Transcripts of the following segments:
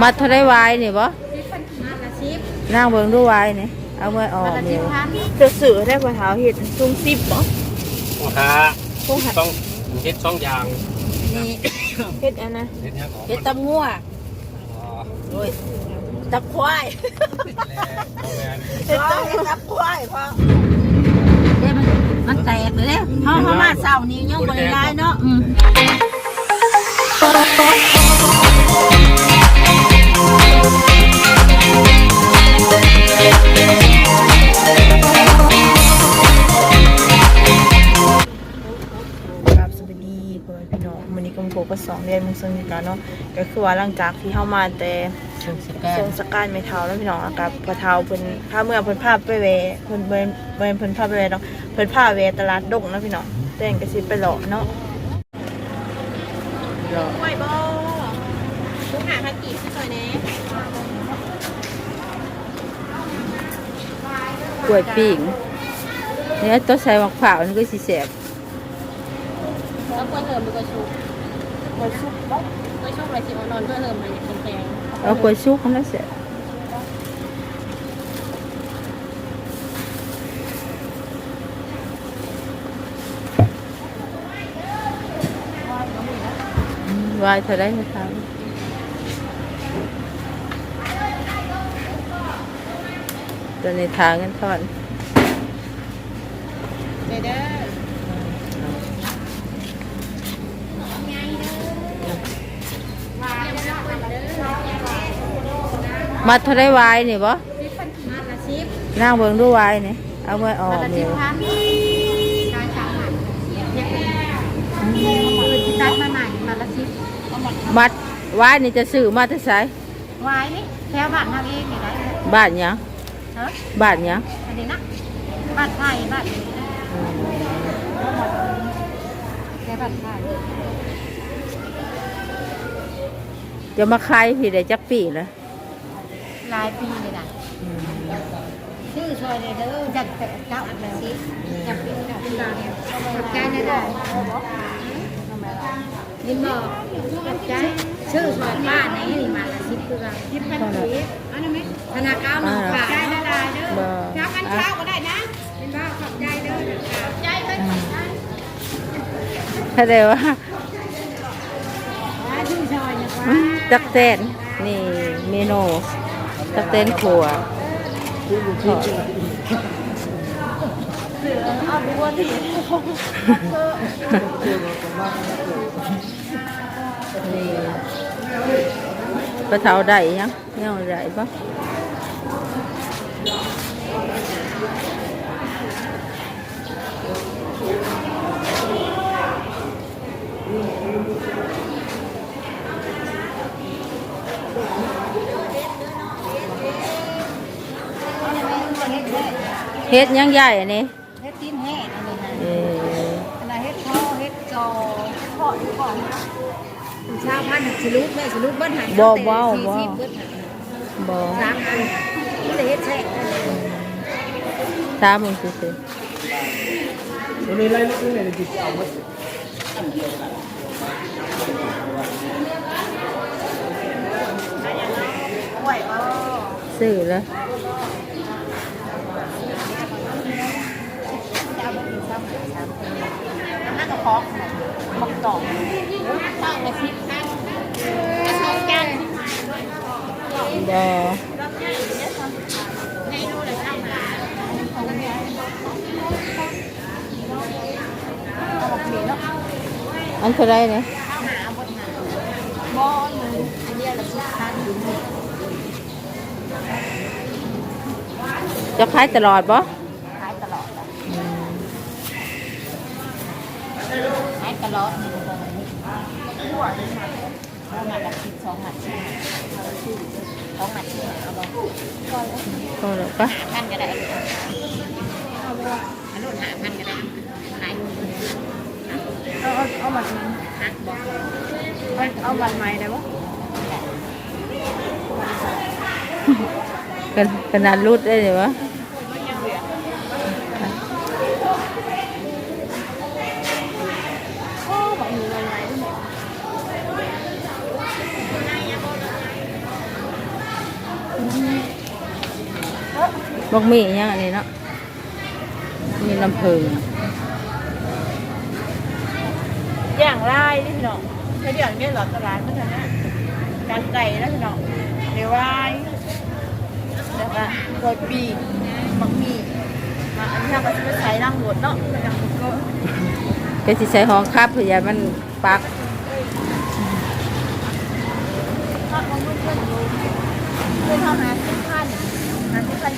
มัดเท่าได้วายนี่บ่สิบพันมาละสิบนั่งเบิ่งดูวายนี่เอาไว้ออมามละสินี่บพันจะสื่อได้พอเท้าเห็ดซุ่มซิบบ่ลูกค้าต้องเฮ็ดช่องยางนี่เห็ดอันนะเฮ็ดยังของเฮ็ดตำงัวอ๋อโอ้ยตับควายแล้วโรงงานเห็ดตับควายพ่อเด้มันมันแตกเลยเด้เฮาเฮามาเช้านี้ยังบ่ได้ลายเนาะ น้องวันนี้ก็มาพบกับสองเดือนมุงซึ่งกันเนาะก็คือว่าหลังจากที่เข้ามาแต่ช่วงสกัทรดงสการไม่เท้าแล้วพี่น้องนะครับพอเท้าเพิ่นพาเมื่อเพิ่นพาไปเวเพิ่นเพิ่นเพิ่นเพิ่นพาไปเวเนาะเพิ่นพาเวตลาดดงนะพี่น้องแต่งกระสิไปหลอกเนาะรอกล้วยบ่ทุกหาพันกีบซอยแหน่กล้วยปิ้งเนี่ยตัวใส่มะพร้าวนี่ก็สิแซ่บแล้วกล้วยเหิมมันก็ชุบ มาซุบ่กล้วยชุบอะไรสิเอานอนกล้วยเหิมมันแข็งเอากล้วยสุกนั่นแหละแซ่บอืมวายเท่าได้ไหมครับตัวในทางกันทอน ๆเด้อเด้อ มัดเท่าได้วายนี่บ่สิบพันมาละสิบนั่งเบิ่งดูวายนี่เอาไว้ออมามละสินี่บพันการสามหมันเนี่ยคือที่ตัดมาใหม่มาละสิบก็หมดมัดวายนี่จะซื้อมาแต่ไสวายนี่แถวบ้านทางเองนี่ได้บ้านหยังฮะบ้านหยังอันนี้นะบ้านไทยบ้านนี้แค่บ้านไทยจะมาขายพี่ได้จักปีแล้ว หลายปีเลยนะชื่อซอยเลยเด้อจัดเจ้าเลยสิจัดเป็นเจ้าเป็นบางเนี่ยจัดใจได้ได้ยินบอกจัดใจชื่อซอยป้าไหนนี่มาละสิบคือกันสิบพันสิบอันนั้นไหมธนาคารหนึ่งฝากได้ได้ได้เด้อบ่จับกันเช้าก็ได้นะเป็นบ้าขอบใจเด้อขอบใจเฮ้อบใจถ้าได้ว่าชื่อสวยจักเต้นนี่เมนู ตักเต้นขัวทอดนี่ปลาเทาได้ยังยังได้ปะ เฮ็ดยังใหญ่อันนี้เฮ็ดตีนแห้อันนี้นะเอออันนั้นเฮ็ดข้อเฮ็ดจอข้ออยู่ก่อนชาวพันธุ์สรุปแม่สรุปเบิ้ลหายบ่บ่บ่สี่สิบเบิ้ลหายบ่สามอันนี่เลยเฮ็ดแช่ตามมึงสิสิกล้วยก็ซื้อแล้ว จะเอาไปกินซ้ำซ้ำห้ากระเพาะหมกดอกต้องละสิบครั้งจะสองจานบ่ให้ดูเลยเอามาเอามาเอามาเปลี่ยนแล้วอันเท่าไรเนี่ยเอาหาบนหาบอลเลยอันเดียวละสิบครั้งจะขายตลอดบ่ายตลอดอะ ขายตลอดนี่ก็ไม่หัวนี่มาเอามาละสิบสองหมัดสิบสองหมัดสิบเอาบอกก็แล้วปะหาพันก็ได้เอาบอกอันนู้นหาพันก็ได้ขายเอาเอาเอาบัตรนั้นฮะบอกเอาเอาบัตรใหม่ได้บ่กันขนาดรุดได้เลยวะ โอ้บัตรมีอะไรด้วยเนี่ย บอกมีอหย่างอันนี้เนาะมีลำเพิงอย่างไรนี่พี่น้องถ้าเดี๋ยวนี้หลอดตลาดมันจะนะการไก่แล้วพี่น้องเดี๋ยววายแล้วก็กดปีกมักมีมาอันนี้เราก็จะไปใช้ร่างหลวดเนาะเป็นอย่างก็ก็สิใช้ห้องครับเพื่ออย่ามันปักถ้าของเพื่อนเพื่อนดูเพื่อนเท่านั้นสิบพันนั้นสิบพัน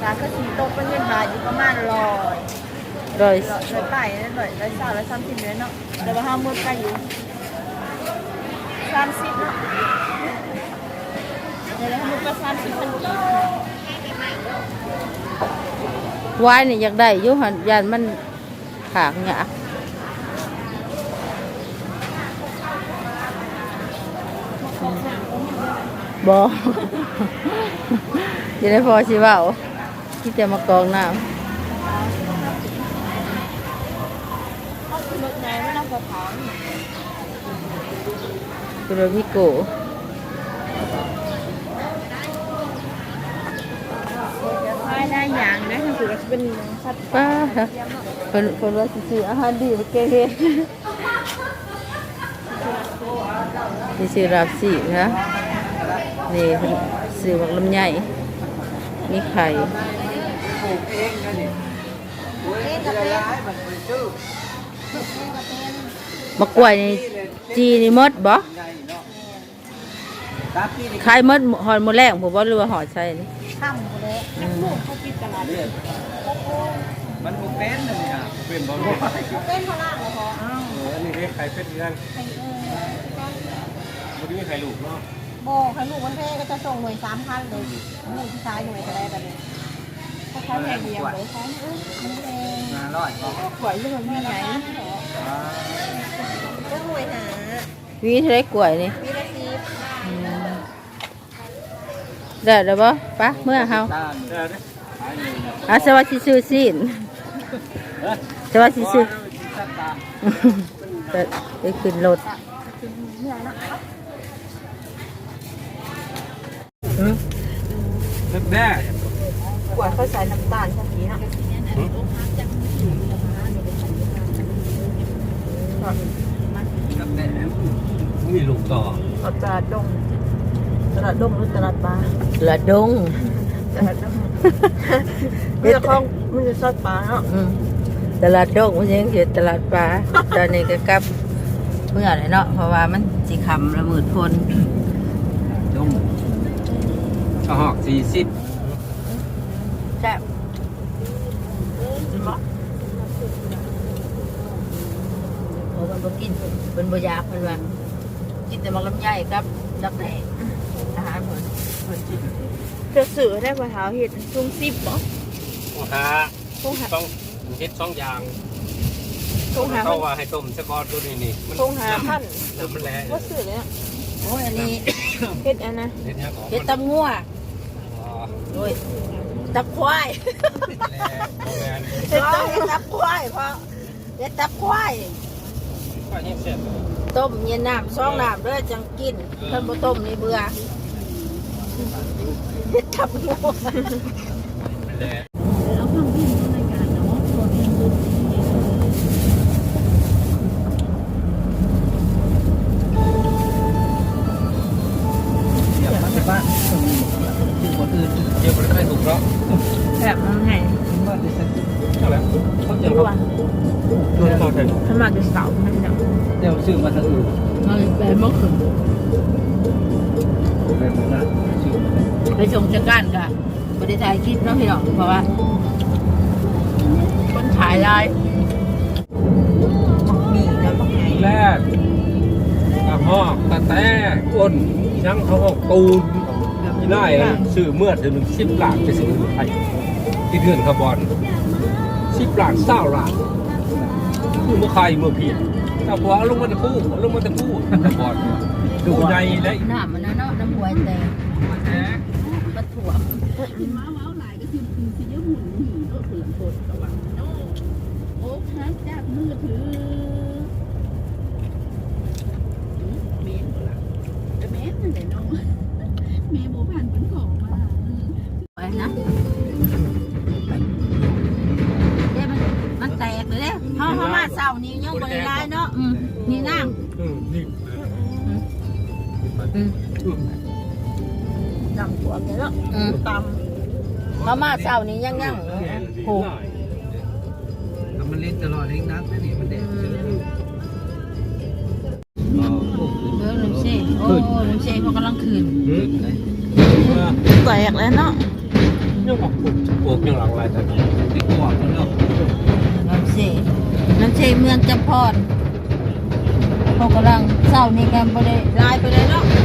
ขีดแต่ก็สีโตเป็เงินบาทอยู่ประมาณร้อยร้อยร้อยไปร้อยร้อยสามร้อยสามสิบเลยเนาะแต่ว่าห้ามืดไปอยู่สามสิบเนาะเดี๋ยวห้ามืดก็สามสิบพันกีบวายนี่อยากได้ยุหันยานมันขากหยากบอจะได้พอสิเว่า ที่จะมากรองน้เขาคือรถไงไม่ต้องกระถางำคือโดยพี่โกจะค่ายได้อย่างนะคือถือว่าเป็นสัตว์ป้าคนคนว่าสิซื้ออาหารดีมาเก่งเฮ็ดนี่ซื้อรับสินะนี่เพิ่นซื้อบักลำไยมีไข่ มะกล้วยนี่จีนี่หมดบ่ขายหมดหอดหมดแรงผมบ่หรือว่าหอดใช่นี่ข้ามหมดเลยลูกเขากินตลาดเลยมันบ่เป็นอันนี่อะเป็นบ่รู้เป็นข้างล่างเหรอพออ้าวเอออันนี้เรียกไข่เป็ดเรือนบ่ได้มีไข่ลูกเนาะโบค่ะลูกวันแรกก็จะส่งหน่วยสามพันเลยลูกที่ซ้ายหน่วยจะได้แบบนี้ เขาแพงเดียวเลยเขาเอ้ยมันแพงห้าร้อยบ่สวยเลยมันมีไงก็หวยหาวีเท่าไรกล้วยนี่วินาทีได้แล้วบ่ปะเมื่อเฮาอเด้อขาอยู่เนี่ยอาสวัสดีซื้อสินเด้อสวัสดีซื้อสัตตาแต่ไปขึ้นรถเด็กแด้ กว่าเขาใส่น้ำตาลสักทีเนาะเด็กแด้มีลูกต่อเอาตลาดดงตลาดดงหรือตลาดปลาละดงตลาดดงมันจะคล้องมันจะซอดปลาเนาะอืมตลาดดงมันยังเกิดตลาดปลาตอนนี้ก็กลับเมื่อไหรเนาะเพราะว่ามันสิคำละหมื่นคนจงกระหอกสี่สิบ แซ่บโอ้มันบ่กินเป็นบ่อยากเพิ่นว่ากินแต่มักลำไยกับดักแหน่อาหารเพิ่นเพิ่นกินจะสื่อได้ปลาเท้าเห็ดซุ่มซิบบ่ต้องหาต้องหาต้องเฮ็ดสองอย่างต้องหาเขาว่าให้ต้มสะกอนตัวนี้นี่มันต้องหาพันน้ำมันแรงว่าสื่อเลยอะโอ้ยอันนี้เห็ดอันนะเฮ็ดยังของเฮ็ดตำงัวอ๋อโอ้ย ตับควายแรงโบราณเฮ็ดตับควายเพราะเฮ็ดตับควายว่าเฮ็ดเสร็จต้มเย็นน้ำซองน้ำเด้อจังกินเพิ่นบ่ต้มนี่เบื่อเฮ็ดตับงั แบบมันไงว่าจะสักเท่าไหร่เขาจะดูเขาว่าดูเขาเถอะถ้ามาจะเสาไม่เนาะเดี๋ยวชื่อมาทางอื่นเอาไปเมื่อคืนไปหมดละชื่อไปส่งจักการกะบ่ได้ถ่ายคลิปเนาะพี่น้องเพราะว่า คนถ่ายหลายมีแล้วมักไงแรกกระหอกตะแต้อ้นยังเขาหอกตูนที่ ได้นะซื้อเมื่อถึงสิบล้านไปซื้อไทยที่เดือนคาร์บอนสิบล้านเศร้าล้านคือเมื่อใครเมื่อเพียรแต่พอเอาลงมาตะกู้เอาลงมาตะกู้คาร์บอนดูในและน้ำมันนะเนาะน้ำหวยแต่มาถ่วงโอ้พักจากมือถือเมนบ่ล่ะเมนนั่นแหละน้องเมนโบผ่านเป็นของมาไปนะมาเช้านี้ยังบ่ได้ลายเนาะ mẹ bộ hành vẫn còn mà vậy nè đây mình mình tẹt rồi đấy không không mà sau nhiều nhưng mà lại nó ừ nhìn năng ừ nằm của cái đó ừ tầm không mà sau này nhăn nhăn hồ มันเล่นตลอดเล่นนักนี่มันแดด โอ้ลุงเซ่เขากำลังคืนอืมำแตกแล้วเนาะยังบอกปลูกปลูกยังหลังลายทันทีที่กวาดมันเนาะลุงเซ่ลุงเซ่เมืองจำพรเขากำลังเช้านี้กันบ่ได้ลายไปเลยเนาะเ